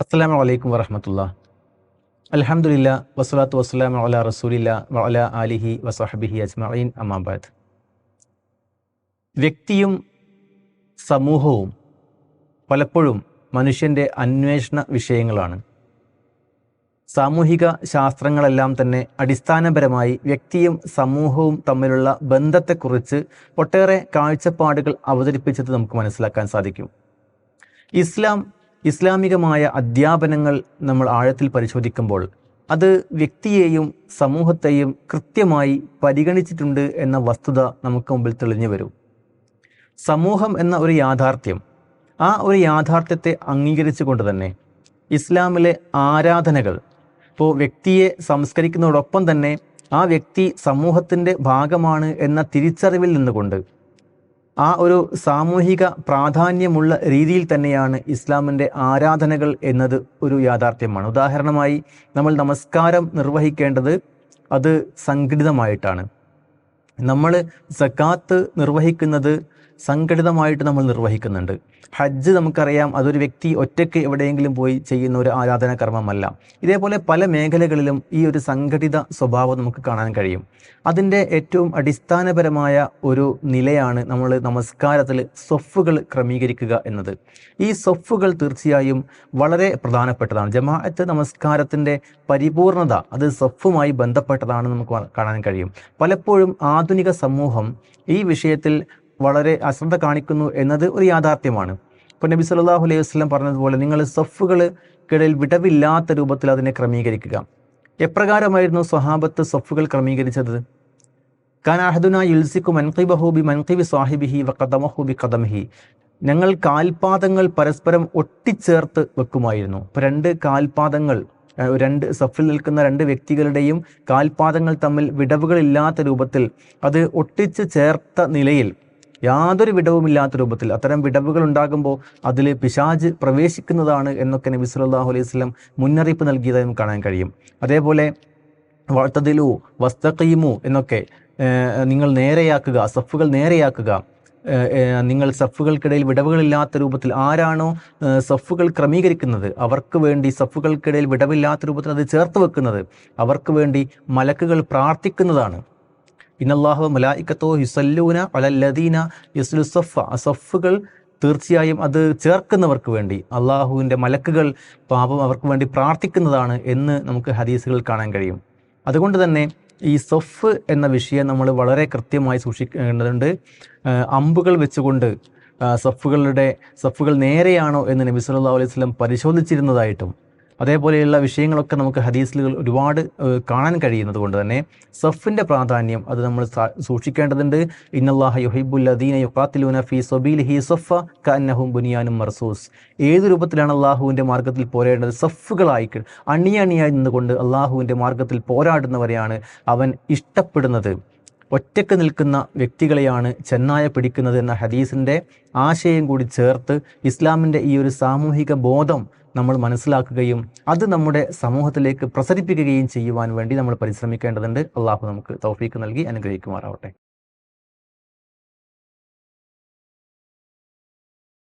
അസ്സാം വലൈക്കും വറഹമത്തുള്ള. അലഹമുല്ല വസ്സലാത്തു വസ്സലാം വല റസൂലില്ല വല അലിഹി വസഹബിഹി അജ്മീൻ അമ്മാബാദ് വ്യക്തിയും സമൂഹവും പലപ്പോഴും മനുഷ്യന്റെ അന്വേഷണ വിഷയങ്ങളാണ്. സാമൂഹിക ശാസ്ത്രങ്ങളെല്ലാം തന്നെ അടിസ്ഥാനപരമായി വ്യക്തിയും സമൂഹവും തമ്മിലുള്ള ബന്ധത്തെക്കുറിച്ച് ഒട്ടേറെ കാഴ്ചപ്പാടുകൾ അവതരിപ്പിച്ചത് നമുക്ക് മനസ്സിലാക്കാൻ സാധിക്കും. ഇസ്ലാം ഇസ്ലാമികമായ അധ്യാപനങ്ങൾ നമ്മൾ ആഴത്തിൽ പരിശോധിക്കുമ്പോൾ അത് വ്യക്തിയെയും സമൂഹത്തെയും കൃത്യമായി പരിഗണിച്ചിട്ടുണ്ട് എന്ന വസ്തുത നമുക്ക് മുമ്പിൽ തെളിഞ്ഞു വരും. സമൂഹം എന്ന ഒരു യാഥാർത്ഥ്യം ആ ഒരു യാഥാർത്ഥ്യത്തെ അംഗീകരിച്ചുകൊണ്ട് തന്നെ ഇസ്ലാമിലെ ആരാധനകൾ ഇപ്പോൾ വ്യക്തിയെ സംസ്കരിക്കുന്നതോടൊപ്പം തന്നെ ആ വ്യക്തി സമൂഹത്തിന്റെ ഭാഗമാണ് എന്ന തിരിച്ചറിവിൽ നിന്നുകൊണ്ട് ആ ഒരു സാമൂഹിക പ്രാധാന്യമുള്ള രീതിയിൽ തന്നെയാണ് ഇസ്ലാമിന്റെ ആരാധനകൾ എന്നത് ഒരു യാഥാർത്ഥ്യമാണ്. ഉദാഹരണമായി നമ്മൾ നമസ്കാരം നിർവഹിക്കേണ്ടത് അത് സംഘടിതമായിട്ടാണ്. നമ്മൾ സക്കാത്ത് നിർവഹിക്കുന്നത് സംഘടിതമായിട്ട് നമ്മൾ നിർവഹിക്കുന്നുണ്ട്. ഹജ്ജ് നമുക്കറിയാം അതൊരു വ്യക്തി ഒറ്റയ്ക്ക് എവിടെയെങ്കിലും പോയി ചെയ്യുന്ന ഒരു ആരാധനാ കർമ്മമല്ല. ഇതേപോലെ പല മേഖലകളിലും ഈ ഒരു സംഘടിത സ്വഭാവം നമുക്ക് കാണാൻ കഴിയും. അതിന്റെ ഏറ്റവും അടിസ്ഥാനപരമായ ഒരു നിലയാണ് നമ്മൾ നമസ്കാരത്തിൽ സൊഫുകൾ ക്രമീകരിക്കുക എന്നത്. ഈ സൊഫുകൾ തീർച്ചയായും വളരെ പ്രധാനപ്പെട്ടതാണ്. ജമാഅത്ത് നമസ്കാരത്തിന്റെ പരിപൂർണത അത് സൊഫുമായി ബന്ധപ്പെട്ടതാണ് നമുക്ക് കാണാൻ കഴിയും. പലപ്പോഴും ആധുനിക സമൂഹം ഈ വിഷയത്തിൽ വളരെ അശ്രദ്ധ കാണിക്കുന്നു എന്നത് ഒരു യാഥാർത്ഥ്യമാണ്. ഇപ്പോൾ നബി സല്ലല്ലാഹു അലൈഹി വസ്ലം പറഞ്ഞതുപോലെ നിങ്ങൾ സഫുകൾക്കിടയിൽ വിടവില്ലാത്ത രൂപത്തിൽ അതിനെ ക്രമീകരിക്കുക. എപ്രകാരമായിരുന്നു സ്വഹാബത്ത് സഫുകൾ ക്രമീകരിച്ചത്? കാൻ അഹദുന യുൽസിക്കു മൻഖിബഹു ബി മൻഖിബി സാഹിബിഹി വ ഖദമഹു ബി ഖദമിഹി. ഞങ്ങൾ കാൽപാദങ്ങൾ പരസ്പരം ഒട്ടിച്ചേർത്ത് വെക്കുമായിരുന്നു. രണ്ട് കാൽപാദങ്ങൾ രണ്ട് സഫിൽ നിൽക്കുന്ന രണ്ട് വ്യക്തികളുടെയും കാൽപാദങ്ങൾ തമ്മിൽ വിടവുകളില്ലാത്ത രൂപത്തിൽ അത് ഒട്ടിച്ച് ചേർത്ത നിലയിൽ യാതൊരു വിടവുമില്ലാത്ത രൂപത്തിൽ അത്തരം വിടവുകൾ ഉണ്ടാകുമ്പോൾ അതിൽ പിശാജ് പ്രവേശിക്കുന്നതാണ് എന്നൊക്കെ നബി സല്ലല്ലാഹു അലൈഹി സ്വലം മുന്നറിയിപ്പ് നൽകിയതായി കാണാൻ കഴിയും. അതേപോലെ വളർത്തതിലു വസ്തഖീമു എന്നൊക്കെ നിങ്ങൾ നേരെയാക്കുക സഫുകൾ നേരെയാക്കുക നിങ്ങൾ സഫുകൾക്കിടയിൽ വിടവുകളില്ലാത്ത രൂപത്തിൽ ആരാണോ സഫുകൾ ക്രമീകരിക്കുന്നത്? അവർക്ക് വേണ്ടി സഫുകൾക്കിടയിൽ വിടവില്ലാത്ത രൂപത്തിൽ അത് ചേർത്ത് വെക്കുന്നത് അവർക്ക് വേണ്ടി മലക്കുകൾ പ്രാർത്ഥിക്കുന്നതാണ്. ഇന്നല്ലാഹു മലായിക്കത്തോ യുസല്ലൂന അലല്ലദീന യുസ്ലു സഫ ആ സഫുകൾ തീർച്ചയായും അത് ചേർക്കുന്നവർക്ക് വേണ്ടി അള്ളാഹുവിന്റെ മലക്കുകൾ പാപം അവർക്ക് വേണ്ടി പ്രാർത്ഥിക്കുന്നതാണ് എന്ന് നമുക്ക് ഹദീസുകൾ കാണാൻ കഴിയും. അതുകൊണ്ട് തന്നെ ഈ സൊഫ് എന്ന വിഷയം നമ്മൾ വളരെ കൃത്യമായി സൂക്ഷിക്കേണ്ടതുണ്ട്. അമ്പുകൾ വെച്ചുകൊണ്ട് സഫുകളുടെ സഫുകൾ നേരെയാണോ എന്ന് നബി സല്ലല്ലാഹു അലൈഹി പരിശോധിച്ചിരുന്നതായിട്ടും അതേപോലെയുള്ള വിഷയങ്ങളൊക്കെ നമുക്ക് ഹദീസിലുകൾ ഒരുപാട് കാണാൻ കഴിയുന്നത് കൊണ്ട് തന്നെ സഫിന്റെ പ്രാധാന്യം അത് നമ്മൾ സൂക്ഷിക്കേണ്ടതുണ്ട്. ഇന്നല്ലാഹ യുഹിബുല്ലദീന യുഖാത്തിലൂന ഫി ഹി സഫ കന്നഹും ബുനിയാനും മർസൂസ്. ഏത് രൂപത്തിലാണ് അള്ളാഹുവിന്റെ മാർഗത്തിൽ പോരേണ്ടത്? സഫുകളായി അണിയണിയായി നിന്നുകൊണ്ട് അള്ളാഹുവിന്റെ മാർഗത്തിൽ പോരാടുന്നവരെയാണ് അവൻ ഇഷ്ടപ്പെടുന്നത്. ഒറ്റയ്ക്ക് നിൽക്കുന്ന വ്യക്തികളെയാണ് ചെന്നായ പിടിക്കുന്നത് എന്ന ഹദീസിന്റെ ആശയം കൂടി ചേർത്ത് ഇസ്ലാമിന്റെ ഈ ഒരു സാമൂഹിക ബോധം നമ്മൾ മനസ്സിലാക്കുകയും അത് നമ്മുടെ സമൂഹത്തിലേക്ക് പ്രസരിപ്പിക്കുകയും ചെയ്യുവാൻ വേണ്ടി നമ്മൾ പരിശ്രമിക്കേണ്ടതുണ്ട്. അള്ളാഹു നമുക്ക് തൗഫീക്ക് നൽകി അനുഗ്രഹിക്കുമാറാവട്ടെ.